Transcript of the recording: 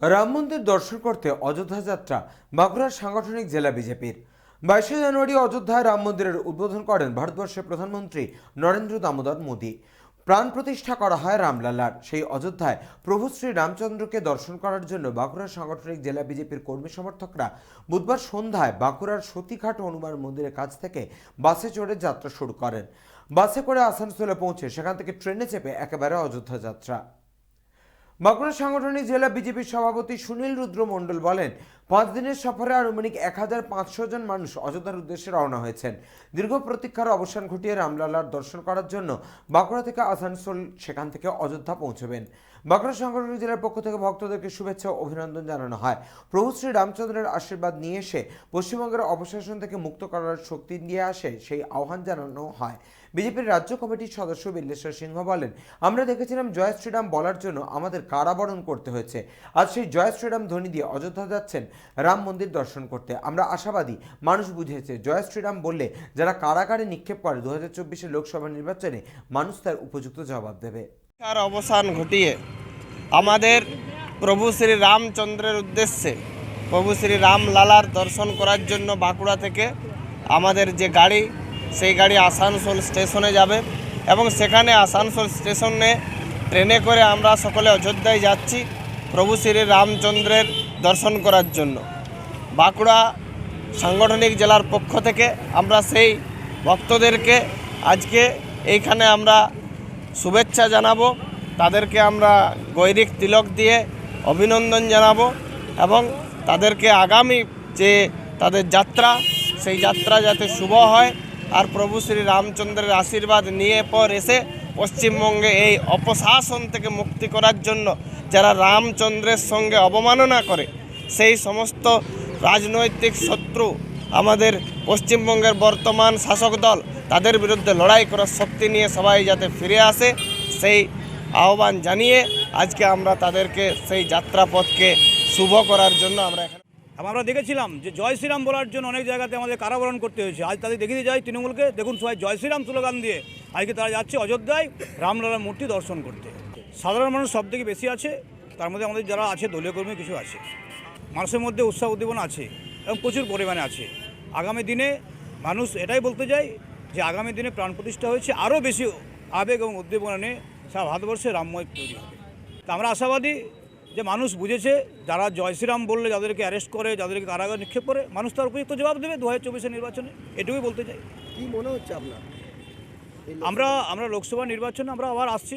রাম মন্দির দর্শন করতে অযোধ্যা যাত্রা বাঁকুড়ার সাংগঠনিক জেলা বিজেপির। বাইশে জানুয়ারি অযোধ্যায় রাম মন্দিরের উদ্বোধন করেন ভারতবর্ষের প্রধানমন্ত্রী নরেন্দ্র দামোদর মোদী। প্রাণ প্রতিষ্ঠা করা হয় রামলালার। সেই অযোধ্যায় প্রভু শ্রী রামচন্দ্রকে দর্শন করার জন্য বাঁকুড়ার সাংগঠনিক জেলা বিজেপির কর্মী সমর্থকরা বুধবার সন্ধ্যায় বাঁকুড়ার সতীঘাট হনুমান মন্দিরের কাছ থেকে বাসে চড়ে যাত্রা শুরু করেন। বাসে করে আসানসোলে পৌঁছে সেখান থেকে ট্রেনে চেপে একেবারে অযোধ্যা যাত্রা। বাঁকুড়া সাংগঠনিক জেলা বিজেপির সভাপতি সুনীল রুদ্র মণ্ডল বলেন পাঁচ দিনের সফরে আনুমানিক এক হাজার পাঁচশো জন মানুষ অযোধ্যার উদ্দেশ্যে রওনা হয়েছেন। দীর্ঘ প্রতীক্ষার অবসান ঘটিয়ে রামলালার দর্শন করার জন্য বাঁকুড়া থেকে আসানসোল সেখান থেকে অযোধ্যা পৌঁছবেন। বাঁকুড়া সাংগঠনিক জেলার পক্ষ থেকে ভক্তদেরকে শুভেচ্ছা ও অভিনন্দন জানানো হয়। প্রভু শ্রী রামচন্দ্রের আশীর্বাদ নিয়ে এসে পশ্চিমবঙ্গের অপশাসন থেকে মুক্ত করার শক্তি নিয়ে আসে সেই আহ্বান জানানো হয়। বিজেপির রাজ্য কমিটির সদস্য বিল্লেশ্বর সিংহ বলেন, আমরা দেখেছিলাম জয় শ্রীরাম বলার জন্য আমাদের কারাবরণ করতে হয়েছে। আজ সেই জয় শ্রীরাম ধ্বনি দিয়ে অযোধ্যা যাচ্ছেন। রাম মন্দির দর্শন করতে। আমরা আশাবাদী। মানুষ বুঝেছে, জয় শ্রীরাম বললে, যারা কারাগারে নিক্ষেপ করে দু হাজার চব্বিশের লোকসভা নির্বাচনে মানুষ তার উপযুক্ত জবাব দেবে। তার অবসান ঘটিয়ে আমাদের প্রভু শ্রী রামচন্দ্রের উদ্দেশ্যে, প্রভু শ্রী রামলালার দর্শন করার জন্য বাঁকুড়া থেকে আমাদের যে গাড়ি, সেই গাড়ি আসানসোল স্টেশনে যাবে এবং সেখানে আসানসোল স্টেশনে ট্রেনে করে আমরা সকলে অযোধ্যায় যাচ্ছি। প্রভু শ্রী রামচন্দ্রের দর্শন করার জন্য। বাঁকুড়া সাংগঠনিক জেলার পক্ষ থেকে আমরা সেই ভক্তদেরকে আজকে এইখানে আমরা শুভেচ্ছা জানাব। তাদেরকে আমরা গৈরিক তিলক দিয়ে অভিনন্দন জানাব এবং তাদেরকে আগামী যে তাদের যাত্রা, সেই যাত্রা যাতে শুভ হয়, আর প্রভু শ্রী রামচন্দ্রের আশীর্বাদ নিয়ে পর এসে পশ্চিমবঙ্গে এই অপশাসন থেকে মুক্তি করার জন্য যারা রামচন্দ্রের সঙ্গে অবমাননা করে, সেই সমস্ত রাজনৈতিক শত্রু আমাদের পশ্চিমবঙ্গের বর্তমান শাসক দল, তাদের বিরুদ্ধে লড়াই করার শক্তি নিয়ে সবাই যাতে ফিরে আসে, সেই আহ্বান জানিয়ে আজকে আমরা তাদেরকে সেই যাত্রাপথকে শুভ করার জন্য আমরা এখানে আমরা দেখেছিলাম যে জয় শ্রীরাম বলার জন্য অনেক জায়গাতে আমাদের কারাবরণ করতে হয়েছে। আজ তাদের দেখিয়ে যায় তৃণমূলকে দেখুন সবাই, জয় শ্রীরাম স্লোগান দিয়ে আজকে তারা যাচ্ছে অযোধ্যায় রামলালার মূর্তি দর্শন করতে। সাধারণ মানুষ সব থেকে বেশি আছে তার মধ্যে আমাদের যারা আছে দলীয় কর্মী কিছু আছে। মানুষের মধ্যে উৎসাহ উদ্দীপনা আছে এবং প্রচুর পরিমাণে আছে। আগামী দিনে মানুষ এটাই বলতে যায় যে আগামী দিনে প্রাণ প্রতিষ্ঠা হয়েছে আরও বেশি আবেগ এবং উদ্দীপনা নিয়ে সারা ভারতবর্ষে রামময় তৈরি হবে। তা আমরা আশাবাদী যে মানুষ বুঝেছে যারা জয় শ্রীরাম বললে যাদেরকে অ্যারেস্ট করে যাদেরকে কারাগার নিক্ষেপ করে মানুষ তার উপযুক্ত জবাব দেবে দু হাজার চব্বিশের নির্বাচনে। এটুকুই বলতে চাই। কি মনে হচ্ছে আপনার? আমরা আমরা লোকসভা নির্বাচনে আমরা আবার আসছি।